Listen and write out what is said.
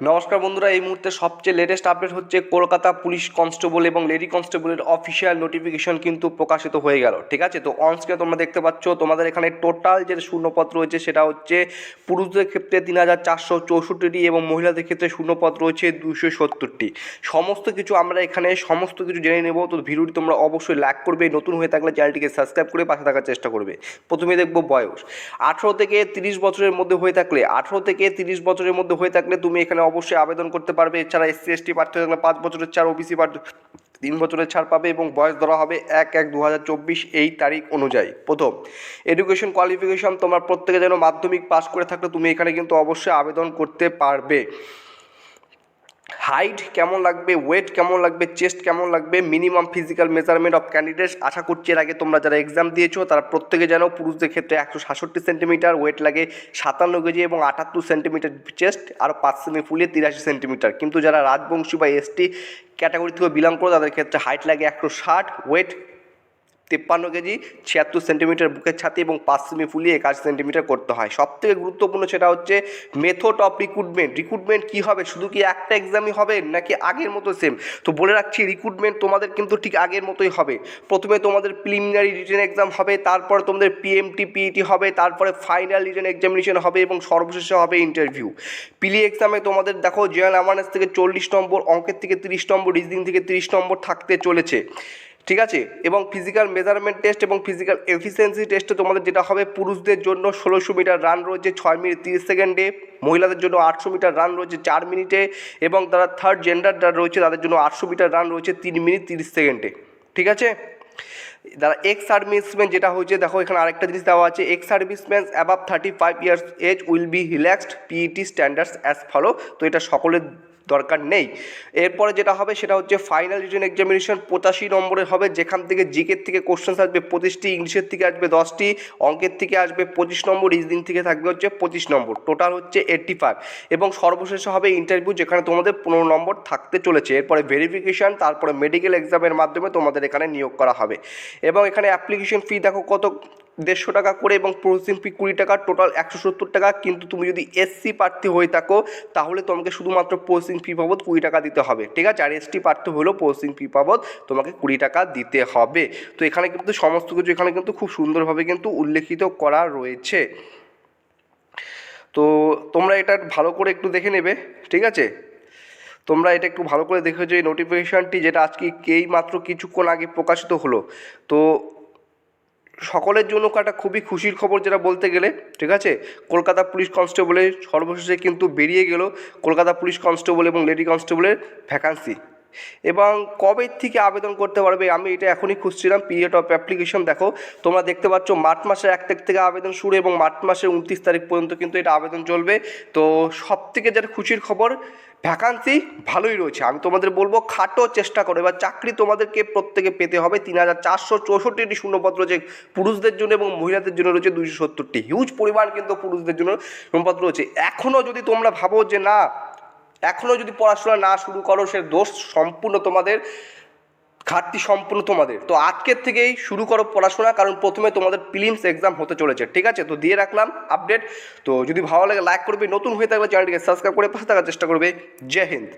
নমস্কার বন্ধুরা, এই মুহূর্তে সবচেয়ে লেটেস্ট আপডেট হচ্ছে কলকাতা পুলিশ কনস্টেবল এবং লেডি কনস্টেবলের অফিসিয়াল নোটিফিকেশন কিন্তু প্রকাশিত হয়ে গেল, ঠিক আছে? তো অনস্ক্রিনে তোমরা দেখতে পাচ্ছ, তোমাদের এখানে টোটাল যে শূন্যপত্র রয়েছে সেটা হচ্ছে পুরুষদের ক্ষেত্রে তিন হাজার চারশো চৌষট্টিটি এবং মহিলাদের ক্ষেত্রে শূন্যপত্র রয়েছে দুশো সত্তরটি। সমস্ত কিছু আমরা এখানে সমস্ত কিছু জেনে নেব, তো ভিডিওটি তোমরা অবশ্যই লাইক করবে, নতুন হয়ে থাকলে চ্যানেলটিকে সাবস্ক্রাইব করে পাশে থাকার চেষ্টা করবে। প্রথমে দেখব বয়স। আঠেরো থেকে তিরিশ বছরের মধ্যে হয়ে থাকলে, আঠেরো থেকে তিরিশ বছরের মধ্যে হয়ে থাকলে তুমি এখানে অবশ্যই আবেদন করতে পারবে। এছাড়া এসসি, এসটি প্রার্থী থাকলে পাঁচ বছরের ছাড়, ওবিসি প্রার্থী তিন বছরের ছাড় পাবে এবং বয়স ধরা হবে এক এক দু এই তারিখ অনুযায়ী। প্রথম এডুকেশন কোয়ালিফিকেশন তোমার প্রত্যেকে যেন মাধ্যমিক পাস করে থাকলে তুমি এখানে কিন্তু অবশ্যই আবেদন করতে পারবে। হাইট কেমন লাগবে, ওয়েট কেমন লাগবে, চেস্ট কেমন লাগবে, minimum physical measurement of candidates আশা করছি এর আগে তোমরা যারা এক্সাম দিয়েছ, তারা প্রত্যেকে যেন পুরুষদের ক্ষেত্রে একশো সাতষট্টি সেন্টিমিটার, ওয়েট লাগে সাতান্ন কেজি এবং আটাত্তর সেন্টিমিটার চেস্ট আর পাঁচ সেমি ফুলিয়ে তিরাশি সেন্টিমিটার। কিন্তু যারা রাজবংশী বা এসটি ক্যাটাগরি থেকে বিলং করে, তাদের ক্ষেত্রে হাইট লাগে একশো ষাট, ওয়েট তিপ্পান্ন কেজি, ছিয়াত্তর সেন্টিমিটার বুকের ছাতি এবং পাঁচ সেমি ফুলিয়ে একাশ সেন্টিমিটার করতে হয়। সব থেকে গুরুত্বপূর্ণ সেটা হচ্ছে মেথড অফ রিক্রুটমেন্ট রিক্রুটমেন্ট কী হবে? শুধু কি একটা এক্সামই হবে নাকি আগের মতো সেম তো বলে রাখছি রিক্রুটমেন্ট তোমাদের কিন্তু ঠিক আগের মতোই হবে। প্রথমে তোমাদের প্রিলিমিনারি রিটেন এক্সাম হবে, তারপর তোমাদের পিএমটি পিইটি হবে, তারপরে ফাইনাল রিটেন এক্সামিনেশন হবে এবং সর্বশেষে হবে ইন্টারভিউ পিলি এক্সামে তোমাদের দেখো জেনারেল অ্যাওয়ারনেস থেকে চল্লিশ নম্বর, অঙ্কের থেকে তিরিশ নম্বর রিজনিং থেকে তিরিশ নম্বর থাকতে চলেছে। ঠিক আছে? এবং ফিজিক্যাল মেজারমেন্ট টেস্ট এবং ফিজিক্যাল এফিসিয়েন্সি টেস্টে তোমাদের যেটা হবে, পুরুষদের জন্য ষোলোশো মিটার রান রয়েছে ছয় মিনিট তিরিশ সেকেন্ডে মহিলাদের জন্য আটশো মিটার রান রয়েছে চার মিনিটে এবং তারা থার্ড জেন্ডার যারা রয়েছে তাদের জন্য আটশো মিটার রান রয়েছে তিন মিনিট তিরিশ সেকেন্ডে ঠিক আছে? যারা এক্স সার্ভিসম্যান যেটা হয়েছে, দেখো এখানে আরেকটা জিনিস দেওয়া আছে ex serviceman above thirty five years age will be relaxed PET standards as follow তো এটা সকলের দরকার নেই। এরপরে যেটা হবে, সেটা হচ্ছে ফাইনাল রিটেন এক্সামিনেশন পঁচাশি নম্বরের হবে, যেখান থেকে জিকের থেকে কোশ্চেন্স আসবে, পঁচিশটি ইংলিশের থেকে আসবে, দশটি অঙ্কের থেকে আসবে, পঁচিশ নম্বর রিজনিং থেকে থাকবে হচ্ছে পঁচিশ নম্বর টোটাল হচ্ছে এইট্টি ফাইভ এবং সর্বশেষে হবে ইন্টারভিউ যেখানে তোমাদের পনেরো নম্বর থাকতে চলেছে। এরপরে ভেরিফিকেশান তারপরে মেডিকেল এক্সামের মাধ্যমে তোমাদের এখানে নিয়োগ করা হবে। এবং এখানে অ্যাপ্লিকেশন ফি দেখো কত? দেড়শো টাকা করে এবং প্রসেসিং ফি কুড়ি টাকা টোটাল একশো সত্তর টাকা। কিন্তু তুমি যদি এসসি প্রার্থী হয়ে থাকো, তাহলে তোমাকে শুধুমাত্র প্রসেসিং ফি বাবদ কুড়ি টাকা দিতে হবে, ঠিক আছে? আর এসটি প্রার্থী হলেও প্রসেসিং ফি বাবদ তোমাকে কুড়ি টাকা দিতে হবে। তো এখানে কিন্তু সমস্ত কিছু এখানে কিন্তু খুব সুন্দরভাবে কিন্তু উল্লেখিত করা রয়েছে। তো তোমরা এটা ভালো করে একটু দেখে নেবে, ঠিক আছে? তোমরা এটা একটু ভালো করে দেখেছ এই নোটিফিকেশানটি যেটা আজকে এই মাত্র কিছুক্ষণ আগে প্রকাশিত হলো। তো সকলের জন্য একটা খুবই খুশির খবর যেটা বলতে গেলে, ঠিক আছে? কলকাতা পুলিশ কনস্টেবলের সর্বশেষে কিন্তু বেরিয়ে গেল কলকাতা পুলিশ কনস্টেবল এবং লেডি কনস্টেবলের ভ্যাকান্সি এবং কবে থেকে আবেদন করতে পারবে আমি এটা এখনই খুঁজছিলাম পিরিয়ড অফ অ্যাপ্লিকেশন দেখো। তোমরা দেখতে পাচ্ছ মার্চ মাসের এক তারিখ থেকে আবেদন শুরু এবং মার্চ মাসের উনত্রিশ তারিখ পর্যন্ত কিন্তু এটা আবেদন চলবে। তো সব থেকে যেটা খুশির খবর ভ্যাকান্সি ভালোই রয়েছে। আমি তোমাদের বলব, খাটো চেষ্টা করো। এবার চাকরি তোমাদেরকে প্রত্যেকে পেতে হবে। তিন হাজার চারশো চৌষট্টিটি শূন্যপত্র রয়েছে পুরুষদের জন্য এবং মহিলাদের জন্য রয়েছে দুইশো সত্তরটি। হিউজ পরিমাণ কিন্তু পুরুষদের জন্য শূন্যপত্র রয়েছে। এখনও যদি তোমরা ভাবো যে না এখনও যদি পড়াশোনা না শুরু করো, সে দোষ সম্পূর্ণ তোমাদের। ঘাটতি সম্পূর্ণ তোমাদের। তো আজকের থেকেই শুরু করো পড়াশোনা, কারণ প্রথমে তোমাদের প্রিলিমস এক্সাম হতে চলেছে, ঠিক আছে? তো দিয়ে রাখলাম আপডেট তো যদি ভালো লাগে লাইক করবে, নতুন হয়ে থাকলে চ্যানেলটিকে সাবস্ক্রাইব করে পাশে থাকার চেষ্টা করবে। জয় হিন্দ।